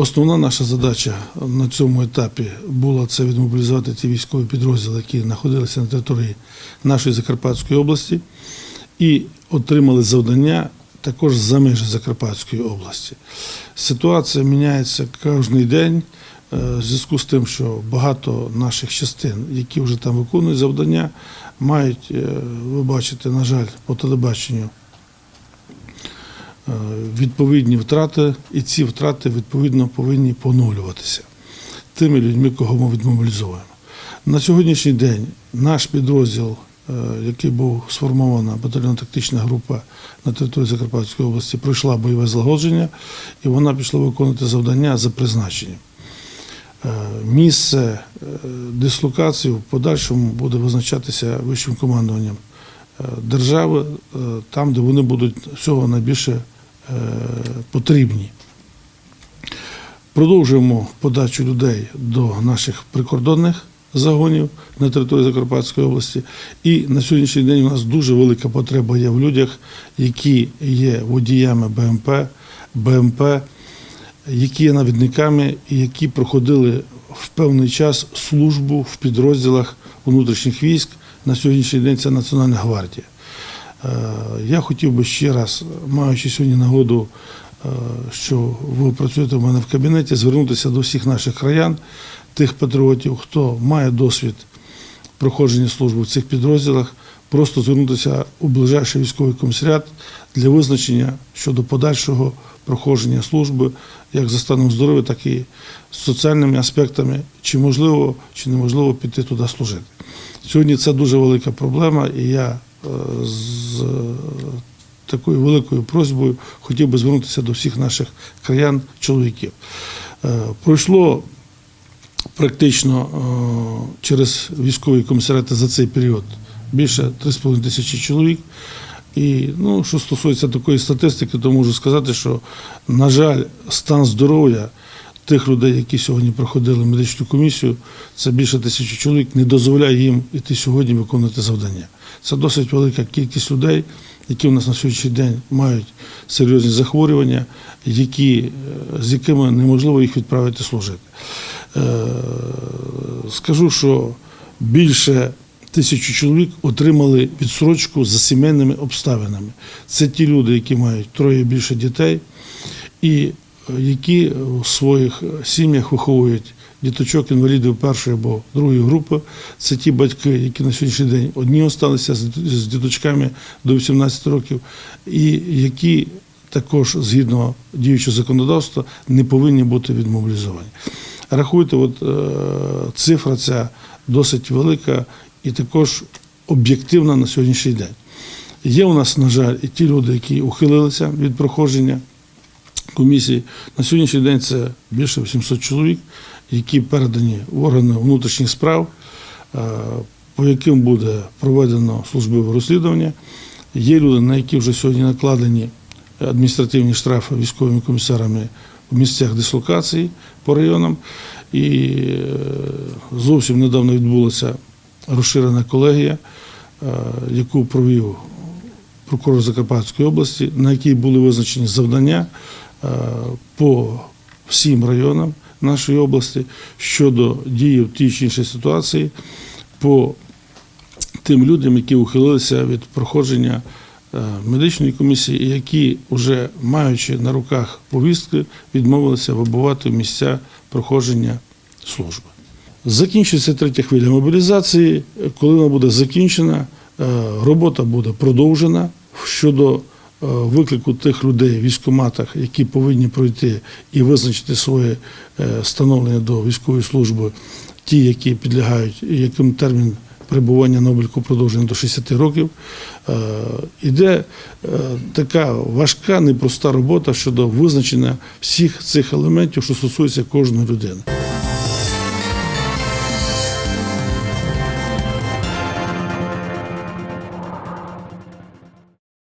Основна наша задача на цьому етапі була це відмобілізувати ті військові підрозділи, які знаходилися на території нашої Закарпатської області, і отримали завдання також за межі Закарпатської області. Ситуація міняється кожен день е, в зв'язку з тим, що багато наших частин, які вже там виконують завдання, мають, е, ви бачите, на жаль, по телебаченню відповідні втрати, і ці втрати відповідно повинні поновлюватися тими людьми, кого ми відмобілізовуємо. На сьогоднішній день наш підрозділ, е, який був сформована батальйонно-тактична група на території Закарпатської області, пройшла бойове злагодження, і вона пішла виконувати завдання за призначенням. Е, Місце е, дислокації в подальшому буде визначатися вищим командуванням е, держави, е, там, де вони будуть всього найбільше е, потрібні. Продовжуємо подачу людей до наших прикордонних загонів на території Закарпатської області. І на сьогоднішній день у нас дуже велика потреба є в людях, які є водіями БМП, БМП, які є навідниками і які проходили в певний час службу в підрозділах внутрішніх військ. На сьогоднішній день це Національна гвардія. Е, Я хотів би ще раз, маючи сьогодні нагоду, е, що ви працюєте в мене в кабінеті, звернутися до всіх наших краян, тих патріотів, хто має досвід проходження служби в цих підрозділах, просто звернутися у ближайший військовий комісаріат для визначення щодо подальшого проходження служби, як за станом здоров'я, так і з соціальними аспектами, чи можливо, чи неможливо піти туди служити. Сьогодні це дуже велика проблема, і я з е, такою великою просьбою хотів би звернутися до всіх наших краян, чоловіків. Е, Пройшло практично е, через військові комісаріати за цей період більше 3,5 тисячі чоловік. І ну, що стосується такої статистики, то можу сказати, що, на жаль, стан здоров'я тих людей, які сьогодні проходили медичну комісію, це більше тисячі чоловік, не дозволяє їм іти сьогодні виконувати завдання. Це досить велика кількість людей, які у нас на сьогоднішній день мають серйозні захворювання, які, е, з якими неможливо їх відправити служити. Е, Скажу, що більше тисячі чоловік отримали відсрочку за сімейними обставинами. Це ті люди, які мають троє більше дітей, і які в своїх сім'ях виховують діточок інвалідів першої або другої групи. Це ті батьки, які на сьогоднішній день одні з з діточками до 18 років, і які також згідно діючого законодавства не повинні бути відмобілізовані. Рахуйте, от е, цифра ця досить велика і також об'єктивна на сьогоднішній день. Є у нас, на жаль, і ті люди, які ухилилися від проходження комісії. На сьогоднішній день це більше 800 чоловік, які передані в органи внутрішніх справ, е, по яким буде проведено службове розслідування. Є люди, на які вже сьогодні накладені адміністративні штрафи військовими комісарами в місцях дислокації по районам. І е, зовсім недавно відбулася розширена колегія, е, яку провів прокурор Закарпатської області, на якій були визначені завдання по всім районам нашої області щодо дії в тій чи іншій ситуації по тим людям, які ухилилися від проходження е, медичної комісії, які, вже маючи на руках повістки, відмовилися вибувати місця проходження служби. Закінчиться третя хвиля мобілізації. Коли вона буде закінчена, е, робота буде продовжена щодо е, виклику тих людей в військкоматах, які повинні пройти і визначити своє е, становлення до військової служби, ті, які підлягають, яким термін перебування на обліку продовжений до 60 років. Е, Іде е, така важка, непроста робота щодо визначення всіх цих елементів, що стосується кожної людини.